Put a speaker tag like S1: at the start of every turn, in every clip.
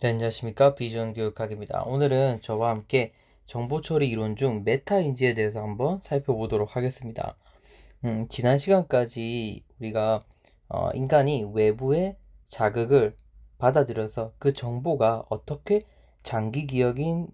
S1: 네, 안녕하십니까. 비전 교육학입니다. 오늘은 저와 함께 정보 처리 이론 중 메타인지에 대해서 한번 살펴보도록 하겠습니다. 음, 지난 시간까지 우리가 어, 인간이 외부의 자극을 받아들여서 그 정보가 어떻게 장기 기억인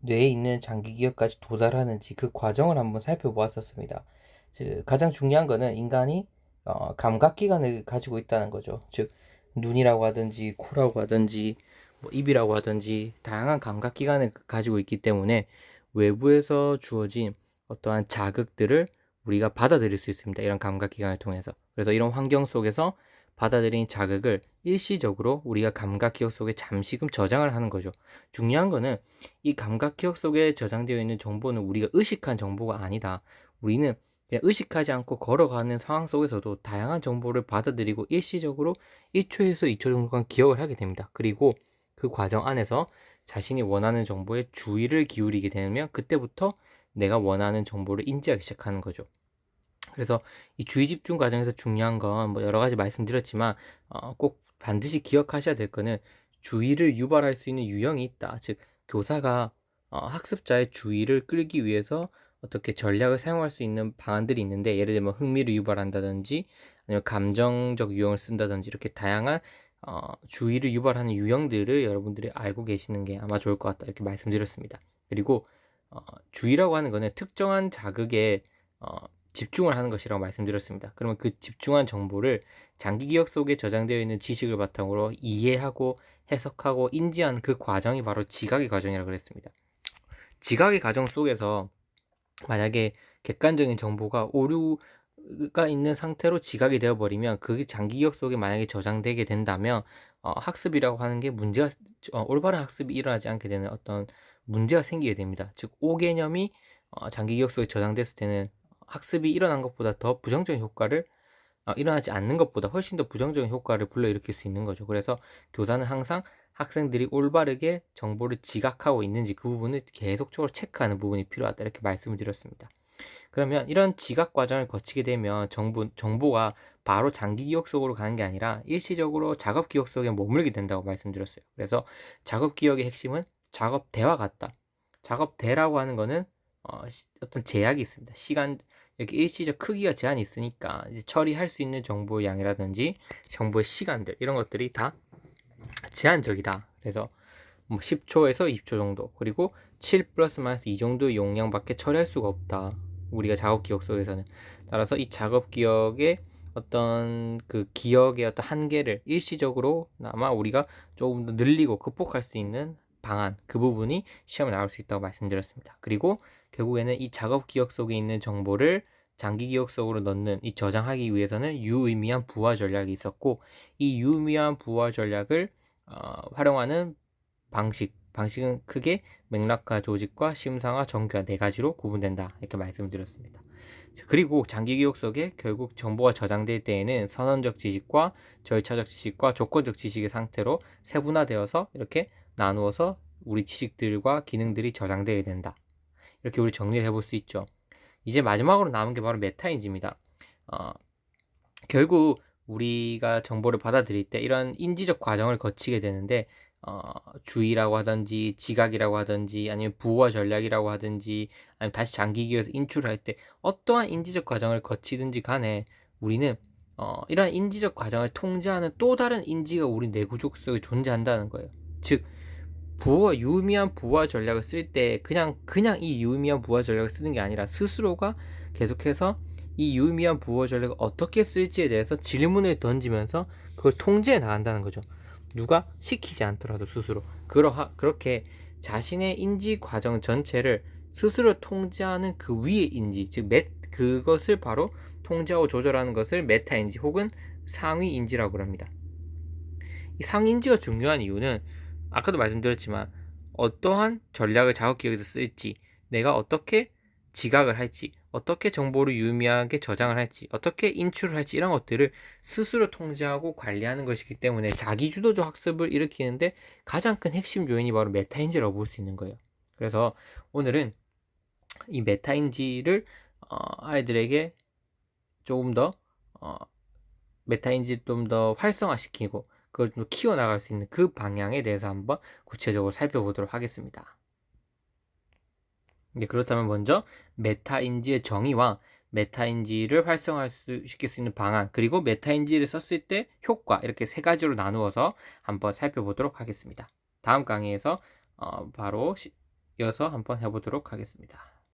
S1: 뇌에 있는 장기 기억까지 도달하는지 그 과정을 한번 살펴보았었습니다. 즉, 가장 중요한 거는 인간이 어, 감각 기관을 가지고 있다는 거죠. 즉, 눈이라고 하든지 코라고 하든지 뭐 입이라고 하든지 다양한 감각 기관을 가지고 있기 때문에 외부에서 주어진 어떠한 자극들을 우리가 받아들일 수 있습니다. 이런 감각 기관을 통해서. 그래서 이런 환경 속에서 받아들인 자극을 일시적으로 우리가 감각 기억 속에 잠시금 저장을 하는 거죠. 중요한 거는 이 감각 기억 속에 저장되어 있는 정보는 우리가 의식한 정보가 아니다. 우리는 그냥 의식하지 않고 걸어가는 상황 속에서도 다양한 정보를 받아들이고 일시적으로 1초에서 2초 정도간 기억을 하게 됩니다. 그리고 그 과정 안에서 자신이 원하는 정보에 주의를 기울이게 되면 그때부터 내가 원하는 정보를 인지하기 시작하는 거죠. 그래서 이 주의 집중 과정에서 중요한 건 뭐 여러 가지 말씀드렸지만 어, 꼭 반드시 기억하셔야 될 거는 주의를 유발할 수 있는 유형이 있다. 즉 교사가 어, 학습자의 주의를 끌기 위해서 어떻게 전략을 사용할 수 있는 방안들이 있는데 예를 들면 흥미를 유발한다든지 아니면 감정적 유형을 쓴다든지 이렇게 다양한 어, 주의를 유발하는 유형들을 여러분들이 알고 계시는 게 아마 좋을 것 같다 이렇게 말씀드렸습니다. 그리고 어, 주의라고 하는 거는 특정한 자극에 어, 집중을 하는 것이라고 말씀드렸습니다. 그러면 그 집중한 정보를 장기 기억 속에 저장되어 있는 지식을 바탕으로 이해하고 해석하고 인지하는 그 과정이 바로 지각의 과정이라고 그랬습니다. 지각의 과정 속에서 만약에 객관적인 정보가 오류 가 있는 상태로 지각이 되어 버리면 그게 장기 기억 속에 만약에 저장되게 된다면 어, 학습이라고 하는 게 문제가 어, 올바른 학습이 일어나지 않게 되는 어떤 문제가 생기게 됩니다. 즉, 오 개념이 어, 장기 기억 속에 저장됐을 때는 학습이 일어난 것보다 더 부정적인 효과를 어, 일어나지 않는 것보다 훨씬 더 부정적인 효과를 불러일으킬 수 있는 거죠. 그래서 교사는 항상 학생들이 올바르게 정보를 지각하고 있는지 그 부분을 계속적으로 체크하는 부분이 필요하다 이렇게 말씀을 드렸습니다. 그러면 이런 지각 과정을 거치게 되면 정보, 정보가 바로 장기 기억 속으로 가는 게 아니라 일시적으로 작업 기억 속에 머물게 된다고 말씀드렸어요. 그래서 작업 기억의 핵심은 작업 대와 같다. 작업 대라고 하는 거는 어, 어떤 제약이 있습니다. 시간 이렇게 일시적 크기가 제한이 있으니까 이제 처리할 수 있는 정보의 양이라든지 정보의 시간들 이런 것들이 다 제한적이다. 그래서 뭐 10초에서 20초 정도 그리고 7 플러스 마이너스 이 정도의 용량밖에 처리할 수가 없다. 우리가 작업 기억 속에서는 따라서 이 작업 기억의 어떤 그 기억의 어떤 한계를 일시적으로 아마 우리가 조금 더 늘리고 극복할 수 있는 방안 그 부분이 시험에 나올 수 있다고 말씀드렸습니다. 그리고 결국에는 이 작업 기억 속에 있는 정보를 장기 기억 속으로 넣는 이 저장하기 위해서는 유의미한 부화 전략이 있었고 이 유의미한 부화 전략을 어, 활용하는 방식 방식은 크게 맥락화 조직과 심상화 정교화 네 가지로 구분된다 이렇게 말씀을 드렸습니다. 그리고 장기 기억 속에 결국 정보가 저장될 때에는 선언적 지식과 절차적 지식과 조건적 지식의 상태로 세분화되어서 이렇게 나누어서 우리 지식들과 기능들이 저장되게 된다. 이렇게 우리 정리를 해볼 수 있죠. 이제 마지막으로 남은 게 바로 메타인지입니다. 어, 결국 우리가 정보를 받아들일 때 이런 인지적 과정을 거치게 되는데 어, 주의라고 하든지 지각이라고 하든지 아니면 부호 전략이라고 하든지 아니면 다시 장기기에서 인출할 때 어떠한 인지적 과정을 거치든지 간에 우리는 어, 이러한 인지적 과정을 통제하는 또 다른 인지가 우리 내구조 속에 존재한다는 거예요. 즉 부호 유의미한 부호 전략을 쓸 때 그냥 그냥 이 유의미한 부호 전략을 쓰는 게 아니라 스스로가 계속해서 이 유의미한 부호 전략을 어떻게 쓸지에 대해서 질문을 던지면서 그걸 통제해 나간다는 거죠. 누가 시키지 않더라도 스스로 그러하, 그렇게 자신의 인지 과정 전체를 스스로 통제하는 그 위의 인지 즉 메, 그것을 바로 통제하고 조절하는 것을 메타 인지 혹은 상위 인지라고 합니다. 이 상위 인지가 중요한 이유는 아까도 말씀드렸지만 어떠한 전략을 작업 기억에서 쓸지 내가 어떻게 지각을 할지 어떻게 정보를 유의미하게 저장을 할지, 어떻게 인출을 할지 이런 것들을 스스로 통제하고 관리하는 것이기 때문에 자기 주도적 학습을 일으키는데 가장 큰 핵심 요인이 바로 메타인지라고 볼 수 있는 거예요. 그래서 오늘은 이 메타인지를 어, 아이들에게 조금 더 어, 메타인지 좀 더 활성화시키고 그걸 좀 키워나갈 수 있는 그 방향에 대해서 한번 구체적으로 살펴보도록 하겠습니다. 그렇다면 먼저 메타인지의 정의와 메타인지를 활성화할 수 시킬 수 있는 방안 그리고 메타인지를 썼을 때 효과 이렇게 세 가지로 나누어서 한번 살펴보도록 하겠습니다. 다음 강의에서 어, 바로 시, 이어서 한번 해보도록 하겠습니다.